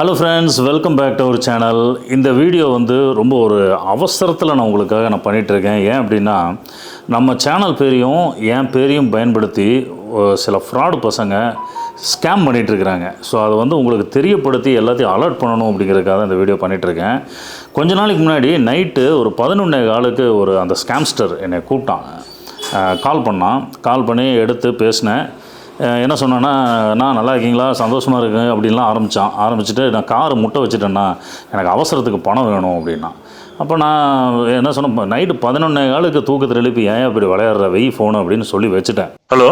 Hello friends welcome back to our channel இந்த video வந்து ரொம்ப ஒரு அவசரத்தில் நான் உங்களுக்காக நான் பண்ணிகிட்ருக்கேன் ஏன் அப்படின்னா நம்ம சேனல் பேரையும் என் பேரையும் பயன்படுத்தி சில ஃப்ராடு பசங்க ஸ்கேம் பண்ணிகிட்ருக்குறாங்க ஸோ அதை வந்து உங்களுக்கு தெரியப்படுத்தி எல்லாத்தையும் அலர்ட் பண்ணணும் அப்படிங்கிறதுக்காக இந்த வீடியோ பண்ணிகிட்ருக்கேன் கொஞ்ச நாளைக்கு முன்னாடி நைட்டு ஒரு பதினொன்னே காலுக்கு ஒரு அந்த ஸ்கேம்ஸ்டர் என்னை கூப்பிட்டான். கால் பண்ணான். கால் பண்ணி எடுத்து பேசினேன். என்ன சொன்னேன்னா நான் நல்லா இருக்கீங்களா? சந்தோஷமாக இருக்கு அப்படின்லாம் ஆரம்பித்தான் ஆரம்பிச்சுட்டு நான் காரை முட்டை வச்சுட்டேன்னா எனக்கு அவசரத்துக்கு பணம் வேணும் அப்படின்னா. அப்போ நான் என்ன சொன்னேன் நைட்டு பதினொன்னே காலுக்கு தூக்கத்தில் எழுப்பி ஏன் இப்படி விளையாடுற? வெய் ஃபோனு அப்படின்னு சொல்லி வச்சுட்டேன். ஹலோ?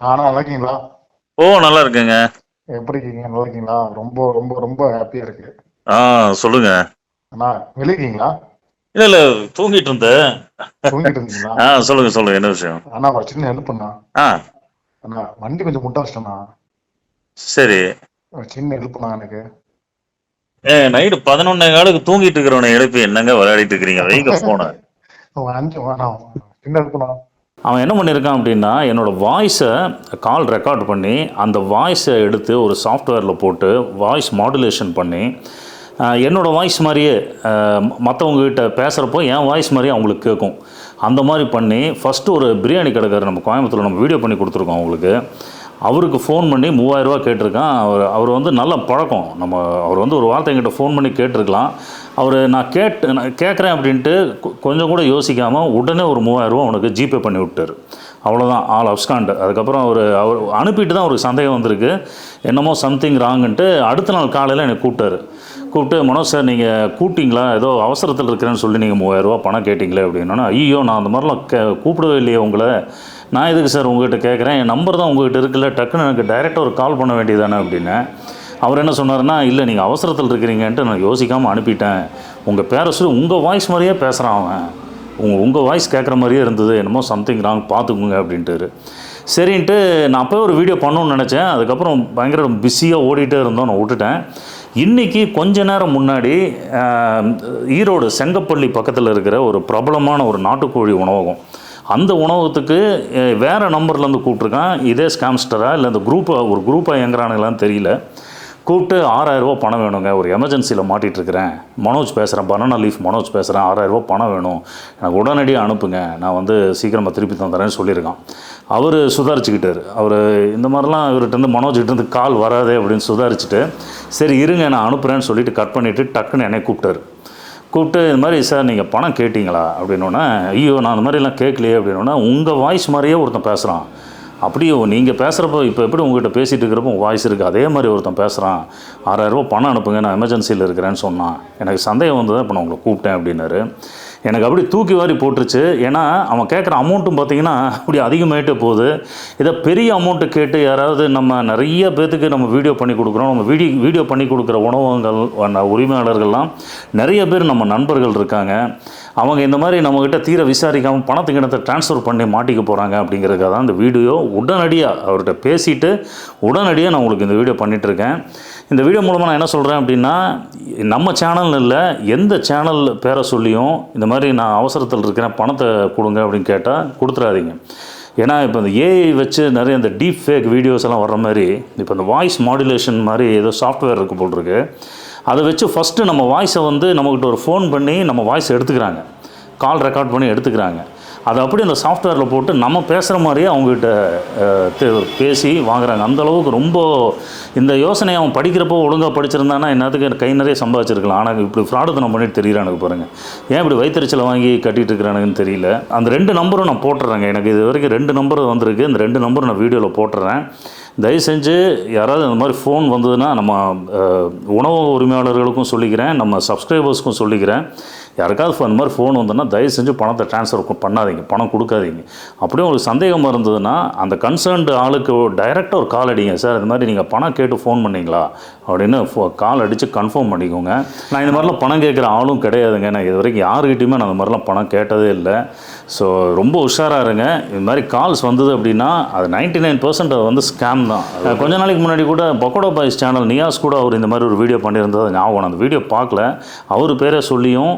ஆனா நல்லா இருக்கீங்களா? ஓ நல்லா இருக்கேங்க. எப்படி இருக்கீங்க? நல்லா இருக்கீங்களா? ரொம்ப ரொம்ப ரொம்ப ஹாப்பியா இருக்கு. ஆ சொல்லுங்க. அண்ணா விழுக்கீங்களா இல்லை இல்லை தூங்கிட்டு இருந்தேன். தூங்கிட்டு இருந்தீங்களா? ஆ சொல்லுங்க சொல்லுங்க என்ன விஷயம்? அண்ணா சின்ன ஹெல்ப் பண்ணா ஆ. அண்ணா வண்டி கொஞ்சம் முட்டை வச்சிட்டேண்ணா சரி சின்ன ஹெல்ப் பண்ணா எனக்கு. ஏ நைட்டு பதினொன்னே காலுக்கு தூங்கிட்டு இருக்கிறவனை எழுப்பி என்னங்க விளையாடிட்டு இருக்கிறீங்க? வைங்க ஒரு அஞ்சு வேணாம் சின்ன ஹெல்ப் பண்ணா அவன் என்ன பண்ணியிருக்கான் அப்படின்னா என்னோட வாய்ஸை கால் ரெக்கார்ட் பண்ணி அந்த வாய்ஸை எடுத்து ஒரு சாஃப்ட்வேரில் போட்டு வாய்ஸ் மாடுலேஷன் பண்ணி ஆஹ், என்னோட வாய்ஸ் மாதிரியே மற்றவங்ககிட்ட பேசுகிறப்போ என் வாய்ஸ் மாதிரியே அவங்களுக்கு கேட்கும். அந்த மாதிரி பண்ணி ஃபஸ்ட்டு ஒரு பிரியாணி கடைக்காரர் நம்ம கோயம்புத்தூரில் நம்ம வீடியோ பண்ணி கொடுத்துருக்கோம் அவங்களுக்கு. அவருக்கு ஃபோன் பண்ணி மூவாயிரரூவா கேட்டிருக்கான். அவர் அவர் வந்து நல்ல பழக்கம். நம்ம அவர் வந்து ஒரு வார்த்தை எங்கிட்ட ஃபோன் பண்ணி கேட்டிருக்கலாம். அவர் நான் கேட்டு நான் கேட்குறேன் அப்படின்ட்டு கொஞ்சம் கூட யோசிக்காமல் உடனே ஒரு மூவாயிரரூவா அவனுக்கு ஜிபே பண்ணி விட்டார். அவ்வளோதான் ஆல் அப்ஸ்காண்ட் அதுக்கப்புறம் அவர் அவர் அனுப்பிட்டு தான் அவருக்கு சந்தேகம் வந்திருக்கு. என்னமோ சம்திங் ராங்குன்ட்டு அடுத்த நாள் காலையில் என்னை கூப்பிட்டாரு. கூப்பிட்டு மனோஜ் சார் நீங்கள் கூப்பிட்டீங்களா? ஏதோ அவசரத்தில் இருக்கிறேன்னு சொல்லி நீங்கள் மூவாயிரரூவா பணம் கேட்டிங்களே அப்படின்னா ஐயோ நான் அந்த மாதிரிலாம் கே கூப்பிடவே இல்லையே உங்களை. நான் எதுக்கு சார் உங்ககிட்ட கேட்குறேன்? என் நம்பர் தான் உங்ககிட்ட இருக்குல்ல. டக்குன்னு எனக்கு டைரெக்டாக ஒரு கால் பண்ண வேண்டியதானே அப்படின்னு அவர் என்ன சொன்னார்னா இல்லை நீங்கள் அவசரத்தில் இருக்கிறீங்கன்ட்டு நான் யோசிக்காமல் அனுப்பிட்டேன். உங்கள் பேரை சொல்லி உங்கள் வாய்ஸ் மாதிரியே பேசுகிறான் அவன். உங்கள் உங்கள் வாய்ஸ் கேட்குற மாதிரியே இருந்தது. என்னமோ சம்திங் ராங் பார்த்துக்குங்க அப்படின்ட்டு சரின்ட்டு நான் அப்போ ஒரு வீடியோ பண்ணணும்னு நினச்சேன். அதுக்கப்புறம் பயங்கர பிஸியாக ஓடிட்டே இருந்தோம். நான் விட்டுட்டேன். இன்றைக்கி கொஞ்ச நேரம் முன்னாடி ஈரோடு செங்கப்பள்ளி பக்கத்தில் இருக்கிற ஒரு பிரபலமான ஒரு நாட்டுக்கோழி உணவகம். அந்த உணவகத்துக்கு வேறு வேற நம்பர்லேருந்து கூப்பிட்ருக்கான் இதே ஸ்கேம்ஸ்டராக இல்லை இந்த குரூப்பாக ஒரு குரூப்பாக எங்கிறானுங்களான்னு தெரியல. கூப்பிட்டு ஆறாயிரரூபா பணம் வேணுங்க. ஒரு எமர்ஜென்சியில் மாட்டிகிட்ருக்கிறேன். மனோஜ் பேசுகிறேன் பனானா லீஃப் மனோஜ் பேசுகிறேன் ஆறாயிரரூபா பணம் வேணும். எனக்கு உடனடியாக அனுப்புங்க. நான் வந்து சீக்கிரமாக திருப்பி தந்துறேன்னு சொல்லியிருக்கான். அவர் சுதாரிச்சுக்கிட்டார். அவர் இந்த மாதிரிலாம் இவர்கிட்டருந்து மனோஜ்கிட்டருந்து கால் வராதே அப்படின்னு சுதாரிச்சுட்டு சரி இருங்க நான் அனுப்புகிறேன்னு சொல்லிட்டு கட் பண்ணிவிட்டு டக்குன்னு என்னை கூப்பிட்டாரு. கூப்பிட்டு இது மாதிரி சார் நீங்கள் பணம் கேட்டிங்களா? அப்படின்னோடனே ஐயோ நான் அந்த மாதிரிலாம் கேட்கலையே. அப்படின்னோடனே உங்கள் வாய்ஸ் மாதிரியே ஒருத்தன் பேசுகிறான் அப்படியே நீங்கள் பேசுகிறப்போ இப்போ எப்படி உங்ககிட்ட பேசிகிட்டு இருக்கிறப்போ உங்கள் வாய்ஸ் இருக்குது அதே மாதிரி ஒருத்தன் பேசுகிறான் ஆறாயிரரூபா பணம் அனுப்புங்க நான் எமர்ஜென்சியில் இருக்கிறேன்னு சொன்னான். எனக்கு சந்தேகம் வந்தது இப்போ நான் உங்களை கூப்பிட்டேன் அப்படின்னாரு. எனக்கு அப்படி தூக்கி வாரி போட்டுருச்சு. ஏன்னா அவன் கேட்குற அமௌண்ட்டும் பார்த்தீங்கன்னா அப்படி அதிகமாகிட்டே போகுது. இதை பெரிய அமௌண்ட்டு கேட்டு யாராவது நம்ம நிறைய பேத்துக்கு நம்ம வீடியோ பண்ணி கொடுக்குறோம். நம்ம வீடியோ வீடியோ பண்ணி கொடுக்குற உணவகங்கள் உரிமையாளர்கள்லாம் நிறைய பேர் நம்ம நண்பர்கள் இருக்காங்க. அவங்க இந்த மாதிரி நம்மக்கிட்ட தீர விசாரிக்காமல் பணத்துக்கு கிணத்தை ட்ரான்ஸ்ஃபர் பண்ணி மாட்டிக்க போகிறாங்க அப்படிங்கிறதுக்காக தான் இந்த வீடியோ உடனடியாக அவர்கிட்ட பேசிட்டு உடனடியாக நான் உங்களுக்கு இந்த வீடியோ பண்ணிகிட்ருக்கேன் இருக்கேன். இந்த வீடியோ மூலமாக நான் என்ன சொல்கிறேன் அப்படின்னா நம்ம சேனல் இல்லை எந்த சேனல் பேரை சொல்லியும் இந்த மாதிரி நான் அவசரத்தில் இருக்கிறேன் பணத்தை கொடுங்க அப்படின்னு கேட்டால் கொடுத்துறாதீங்க. ஏன்னா இப்போ இந்த ஏஐ வச்சு நிறைய இந்த டீப் ஃபேக் வீடியோஸ் எல்லாம் வர்ற மாதிரி இப்போ இந்த வாய்ஸ் மாடுலேஷன் மாதிரி ஏதோ சாஃப்ட்வேர் இருக்குது போல் இருக்குது அதை வச்சு ஃபஸ்ட்டு நம்ம வாய்ஸை வந்து நம்மக்கிட்ட ஒரு ஃபோன் பண்ணி நம்ம வாய்ஸ் எடுத்துக்கிறாங்க. கால் ரெக்கார்ட் பண்ணி எடுத்துக்கிறாங்க. அதை அப்படியே அந்த சாஃப்ட்வேரில் போட்டு நம்ம பேசுகிற மாதிரியே அவங்ககிட்ட பேசி வாங்குறாங்க. அந்தளவுக்கு ரொம்ப இந்த யோசனையை அவன் படிக்கிறப்போ ஒழுங்காக படிச்சிருந்தானா என்னத்துக்கு கை நிறைய சம்பாதிச்சிருக்கலாம். ஆனால் இப்படி ஃப்ராடுத்தனம் பண்ணிட்டு தெரியிறானுக்கு பாருங்கள் ஏன் இப்படி வயிற்றுச்சலை வாங்கி கட்டிட்டு இருக்கிறானுங்கன்னு தெரியல. அந்த ரெண்டு நம்பரும் நான் போட்டுறேங்க. எனக்கு இது வரைக்கும் ரெண்டு நம்பர் வந்திருக்கு. இந்த ரெண்டு நம்பரும் நான் வீடியோவில் போட்டுறேன். தயவு செஞ்சு யாராவது இந்த மாதிரி ஃபோன் வந்ததுன்னா நம்ம உணவு உரிமையாளர்களுக்கும் சொல்லிக்கிறேன். நம்ம சப்ஸ்கிரைபர்ஸ்க்கும் சொல்லிக்கிறேன். யாருக்காவது ஃபோன் மாதிரி ஃபோன் வந்ததுன்னா தயவு செஞ்சு பணத்தை ட்ரான்ஸ்ஃபர் பண்ணாதீங்க. பணம் கொடுக்காதீங்க. அப்படியே உங்களுக்கு சந்தேகமாக இருந்ததுன்னா அந்த கன்சர்ன்டு ஆளுக்கு டைரெக்டாக ஒரு கால் அடிங்க. சார் இந்த மாதிரி நீங்கள் பணம் கேட்டு ஃபோன் பண்ணீங்களா? அப்படின்னு கால் அடித்து கன்ஃபார்ம் பண்ணிக்கோங்க. நான் இந்த மாதிரிலாம் பணம் கேட்குற ஆளும் கிடையாதுங்க. நான் இது வரைக்கும் யாருக்கிட்டையுமே நான் அந்த மாதிரிலாம் பணம் கேட்டதே இல்லை. ஸோ ரொம்ப உஷாராக இருங்க இது மாதிரி கால்ஸ் வந்தது அப்படின்னா அது நைன்டி நைன் பர்சன்ட் வந்து ஸ்கேம் தான். அது கொஞ்ச நாளைக்கு முன்னாடி கூட பக்கோடா பாய்ஸ் சேனல் நியாஸ் கூட அவர் இந்த மாதிரி ஒரு வீடியோ பண்ணியிருந்தது. ஞாபகம் அந்த வீடியோ பார்க்கல. அவர் பேரை சொல்லியும்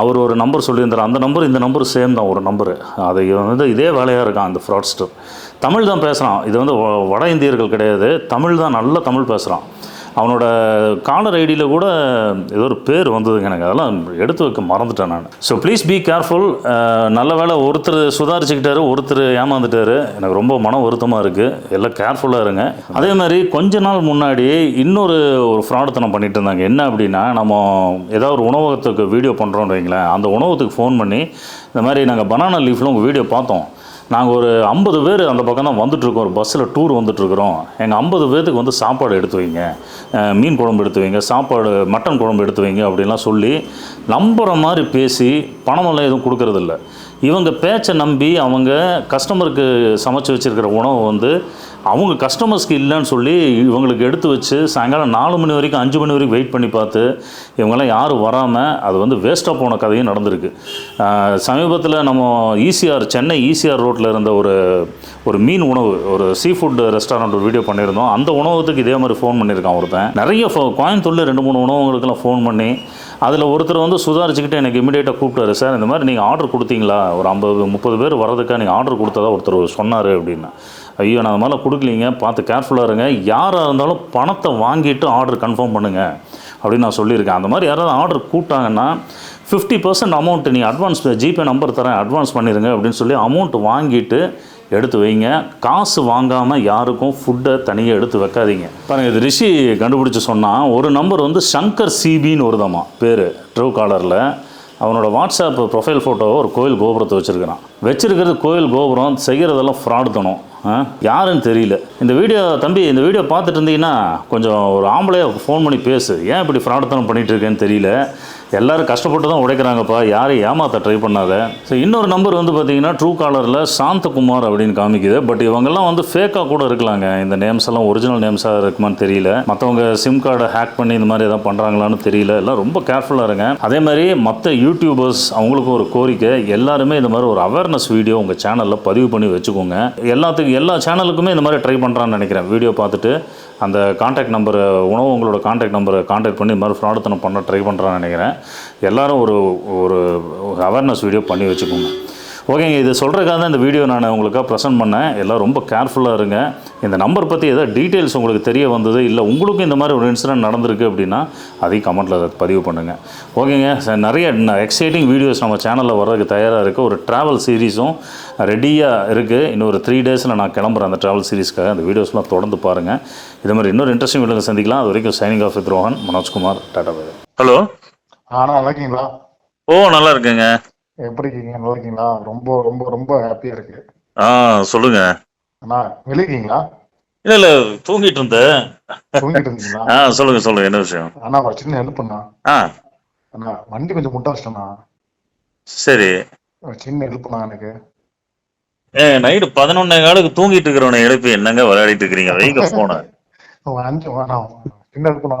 அவர் ஒரு நம்பர் சொல்லியிருந்தார். அந்த நம்பர் இந்த நம்பர் சேம் தான். ஒரு நம்பரு அது வந்து இதே வேலையாக இருக்கான் அந்த ஃப்ராட்ஸ்டர் தமிழ் தான் பேசுகிறான் இது வந்து வட இந்தியர்கள் கிடையாது. தமிழ் தான் நல்ல தமிழ் பேசுகிறான் அவனோட காலர் ஐடியில் கூட ஏதோ ஒரு பேர் வந்ததுங்க எனக்கு. அதெல்லாம் எடுத்து வைக்க மறந்துட்டேன் நான். ஸோ ப்ளீஸ் பி கேர்ஃபுல் நல்ல வேளை ஒருத்தர் சுதாரிச்சுக்கிட்டாரு ஒருத்தர் ஏமாந்துட்டாரு. எனக்கு ரொம்ப மன வருத்தமாக இருக்குது எல்லாம் கேர்ஃபுல்லாக இருங்க. அதே மாதிரி கொஞ்ச நாள் முன்னாடி இன்னொரு ஒரு ஃப்ராடுத்தனம் பண்ணிட்டு இருந்தாங்க. என்ன அப்படின்னா நம்ம ஏதாவது ஒரு உணவகத்துக்கு வீடியோ பண்ணுறோன்னு வைங்களேன். அந்த உணவகத்துக்கு ஃபோன் பண்ணி இந்த மாதிரி நாங்கள் பனானா லீஃபில் உங்கள் வீடியோ பார்த்தோம். நாங்கள் ஒரு ஐம்பது பேர் அந்த பக்கம் தான் வந்துட்டுருக்கோம். ஒரு பஸ்ஸில் டூர் வந்துட்டுருக்குறோம். எங்கள் ஐம்பது பேர்த்துக்கு வந்து சாப்பாடு எடுத்து வைங்க. மீன் குழம்பு எடுத்து வைங்க. சாப்பாடு மட்டன் குழம்பு எடுத்து வைங்க அப்படின்லாம் சொல்லி நம்புகிற மாதிரி பேசி பணமெல்லாம் எதுவும் கொடுக்கறதில்ல. இவங்க பேச்சை நம்பி அவங்க கஸ்டமருக்கு சமைச்சு வச்சுருக்கிற உணவை வந்து அவங்க கஸ்டமர்ஸ்க்கு இல்லைன்னு சொல்லி இவங்களுக்கு எடுத்து வச்சு சாயங்காலம் நாலு மணி வரைக்கும் அஞ்சு மணி வரைக்கும் வெயிட் பண்ணி பார்த்து இவங்கெல்லாம் யாரும் வராமல் அது வந்து வேஸ்ட்டாக போன கதையும் நடந்திருக்கு. சமீபத்தில் நம்ம ஈசிஆர் சென்னை ஈசிஆர் ரோட்டில் இருந்த ஒரு ஒரு மீன் உணவு ஒரு சீ ஃபுட் ரெஸ்டாரண்ட் ஒரு வீடியோ பண்ணியிருந்தோம். அந்த உணவகத்துக்கு இதே மாதிரி ஃபோன் பண்ணியிருக்கான் ஒருத்தன். நிறைய ஃபோ கோயம்புத்தூரில் ரெண்டு மூணு உணவுகளுக்கெல்லாம் ஃபோன் பண்ணி அதில் ஒருத்தர் வந்து சுதாரிச்சுக்கிட்டு எனக்கு இமீடியட்டாக கூப்பிட்டாரு சார் இந்த மாதிரி நீங்கள் ஆர்டர் கொடுத்தீங்களா? ஒரு ஐம்பது முப்பது பேர் வரதுக்காக நீங்கள் ஆர்டர் கொடுத்ததா ஒருத்தர் சொன்னார் அப்படின்னா. ஐயோ நான் அது மாதிரிலாம் கொடுக்கலீங்க. பார்த்து கேர்ஃபுல்லாக இருங்க. யாராக இருந்தாலும் பணத்தை வாங்கிட்டு ஆர்டர் கன்ஃபார்ம் பண்ணுங்கள் அப்படின்னு நான் சொல்லியிருக்கேன். அந்த மாதிரி யாராவது ஆர்டர் கூப்பிட்டாங்கன்னா ஃபிஃப்டி பர்சன்ட் அமௌண்ட் நீங்கள் அட்வான்ஸ் ஜிபே நம்பர் தரேன் அட்வான்ஸ் பண்ணிடுங்க அப்படின்னு சொல்லி அமௌண்ட் வாங்கிட்டு எடுத்து வைங்க. காசு வாங்காமல் யாருக்கும் ஃபுட்டை தனியாக எடுத்து வைக்காதீங்க. பாருங்க இது ரிஷி கண்டுபிடிச்சி சொன்னால் ஒரு நம்பர் வந்து சங்கர் சிபின்னு வருதாமா பேர் ட்ரூ காலரில் அவனோட வாட்ஸ்அப் ப்ரொஃபைல் ஃபோட்டோவை ஒரு கோயில் கோபுரத்தை வச்சுருக்கிறான். வச்சுருக்கிறது கோயில் கோபுரம் செய்கிறதெல்லாம் ஃப்ராடு தனம். யாருன்னு தெரியல. இந்த வீடியோ தம்பி இந்த வீடியோ பார்த்துட்டு இருந்தீங்கன்னா கொஞ்சம் ஒரு ஆம்பளையாக ஃபோன் பண்ணி பேசு. ஏன் இப்படி ஃப்ராடத்தனம் பண்ணிகிட்டு இருக்கேன்னு தெரியல. எல்லாரும் கஷ்டப்பட்டு தான் உடைக்கிறாங்கப்பா. யாரையும் ஏமாத்த ட்ரை பண்ணாத. ஸோ இன்னொரு நம்பர் வந்து பார்த்தீங்கன்னா ட்ரூ காலரில் சாந்தகுமார் அப்படின்னு காமிக்குது. பட் இவங்கெல்லாம் வந்து ஃபேக்காக கூட இருக்கலாங்க. இந்த நேம்ஸ் எல்லாம் ஒரிஜினல் நேம்ஸாக இருக்குமான்னு தெரியல. மற்றவங்க சிம் கார்டை ஹேக் பண்ணி இந்த மாதிரி எதாவது பண்ணுறாங்களான்னு தெரியல. எல்லாம் ரொம்ப கேர்ஃபுல்லாக இருங்க. அதே மாதிரி மற்ற யூடியூபர்ஸ் அவங்களுக்கும் ஒரு கோரிக்கை. எல்லாருமே இந்த மாதிரி ஒரு அவேர்னஸ் வீடியோ உங்கள் சேனலில் பதிவு பண்ணி வச்சுக்கோங்க. எல்லாத்துக்கும் எல்லா சேனலுக்குமே இந்த மாதிரி ட்ரை பண்ணுறான்னு நினைக்கிறேன். வீடியோ பார்த்துட்டு அந்த காண்டாக்ட் நம்பரை உணவு உங்களோட காண்டாக்ட் நம்பரை காண்டாக்ட் பண்ணி இந்த மாதிரி ஃப்ராடுத்தனம் பண்ண ட்ரை பண்ணுறான்னு நினைக்கிறேன். எல்லோரும் ஒரு ஒரு அவேர்னஸ் வீடியோ பண்ணி வச்சுக்கோங்க. ஓகேங்க இது சொல்கிறதுக்காக தான் இந்த வீடியோ நான் உங்களுக்காக ப்ரெசென்ட் பண்ணேன். எல்லாம் ரொம்ப கேர்ஃபுல்லாக இருங்க. இந்த நம்பர் பற்றி ஏதாவது டீட்டெயில்ஸ் உங்களுக்கு தெரிய வந்தது இல்லை உங்களுக்கும் இந்த மாதிரி ஒரு இன்சிடென்ட் நடந்திருக்கு அப்படின்னா அதையும் கமெண்ட்டில் பதிவு பண்ணுங்கள் ஓகேங்க நிறைய எக்ஸைட்டிங் வீடியோஸ் நம்ம சேனலில் வர்றதுக்கு தயாராக இருக்குது ஒரு ட்ராவல் சீரிஸும் ரெடியாக இருக்குது இன்னொரு த்ரீ டேஸில் நான் கிளம்புறேன் அந்த ட்ராவல் சீரிஸ்க்காக அந்த வீடியோஸ்லாம் தொடர்ந்து பாருங்கள் இது மாதிரி இன்னொரு இன்ட்ரெஸ்டிங் வீடியோ சந்திக்கலாம். அது வரைக்கும் signing off with Rohan Manojkumar tata bye hello ஆனா நல்லா இருக்கீங்களா? ஓ நல்லா இருக்குங்க. எப்படி இருக்கீங்க? நல்லா இருக்கீங்களா? ரொம்ப ரொம்ப ரொம்ப ஹாப்பியா இருக்கு. ஆ சொல்லுங்கள் அண்ணா விழுக்கீங்களா இல்லை இல்லை தூங்கிட்டு இருந்தேன். தூங்கிட்டு இருந்தீங்களா? ஆ சொல்லுங்கள் சொல்லுங்கள் என்ன விஷயம்? அண்ணா ஒரு சின்ன ஹெல்ப் பண்ணா ஆ. அண்ணா வண்டி கொஞ்சம் முட்டை வச்சிட்டேண்ணா சரி. ஒரு சின்ன ஹெல்ப் பண்ணா எனக்கு. ஏ நைட்டு பதினொன்னே காலுக்கு தூங்கிட்டு இருக்கிறவனை எழுப்பி என்னங்க விளையாடிட்டு இருக்கிறீங்க? வைங்க போன அஞ்சு வேணாம் சின்ன ஹெல்ப் பண்ணா